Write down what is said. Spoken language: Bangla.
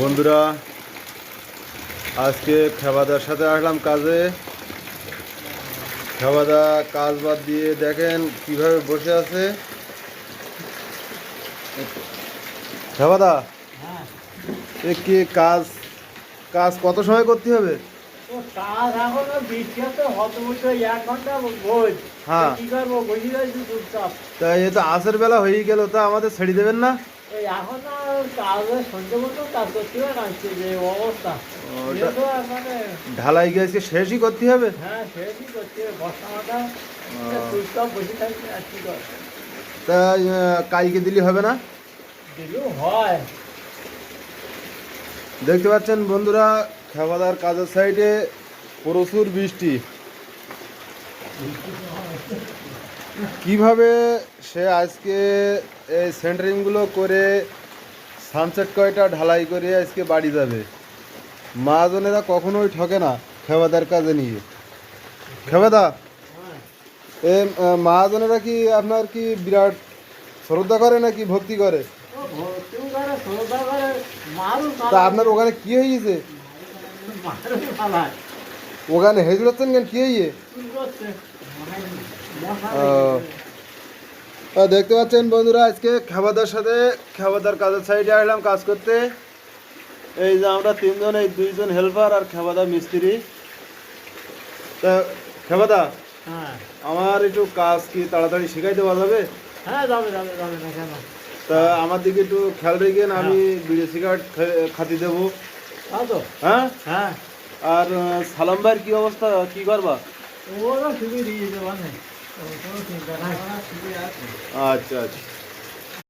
বন্ধুরা আজকে খেবাদার সাথে আসলাম কাজে। খেবাদা কাজ বাদ দিয়ে দেখেন কীভাবে বসে আছে। খেবাদা এ কি কাজ কাজ কত সময় করতে হবে? তো কাজ এখনও বৃষ্টি তো হত বছর এক ঘণ্টা বোঝ হ্যাঁ। কি করব বুঝি যাচ্ছি চুপচাপ। তা এ তো আসের বেলা হয়ে গেল তা আমাদের ছেড়ে দেবেন না? এখন আর কাজ সন্ধ্যে মতো কাজ করতে হবে না যে অবস্থা। ওটা- এ তো আর মানে ঢালাই গেছে শেষই করতে হবে? হ্যাঁ সেটাই করতে হবে বর্ষা মাথা চুপচাপ বসে থাকবে আর কি তা কালকে দিলে হবে না? দিলেও হয়। দেখতে পাচ্ছেন বন্ধুরা খেবাদার কাজের সাইডে প্রচুর বৃষ্টি। কীভাবে সে আজকে এই সেন্টারিংগুলো করে সানসেট কয়টা ঢালাই করে আজকে বাড়ি যাবে? মহাজনেরা কখনোই ঠকে না খেবাদার কাজে নিয়ে। খেবাদা এ আহ, মহাজনেরা কি আপনার কি বিরাট শ্রদ্ধা করে নাকি ভক্তি করে? তা আপনার ওখানে কি হয়েছে? ওখানে হেজড়াচ্ছেন কেন? কি। আহ, দেখতে পাচ্ছেন বন্ধুরা আজকে খাবাদার সাথে খাবাদার কাজের সাইডে আসলাম কাজ করতে। এই যে আমরা তিনজন এই দুইজন হেল্পার আর খাবাদা মিস্ত্রি। তা খাবাদা হ্যাঁ। আমার একটু কাজ কি তাড়াতাড়ি শিখাই দেওয়া যাবে? হ্যাঁ যাবে যাবে যাবে না কেন? তা আমার দিকে একটু খেয়াল রেখেন আমি বিড়ি সিগারেট খাতি দেবো। হ্যাঁ? হ্যাঁ। আর সালাম ভাইয়ের কি অবস্থা? কি করবা? ওরা ছবি দিয়ে দেওয়া নেই কোনো চিন্তা নাই। ছবি আছে আচ্ছা আচ্ছা।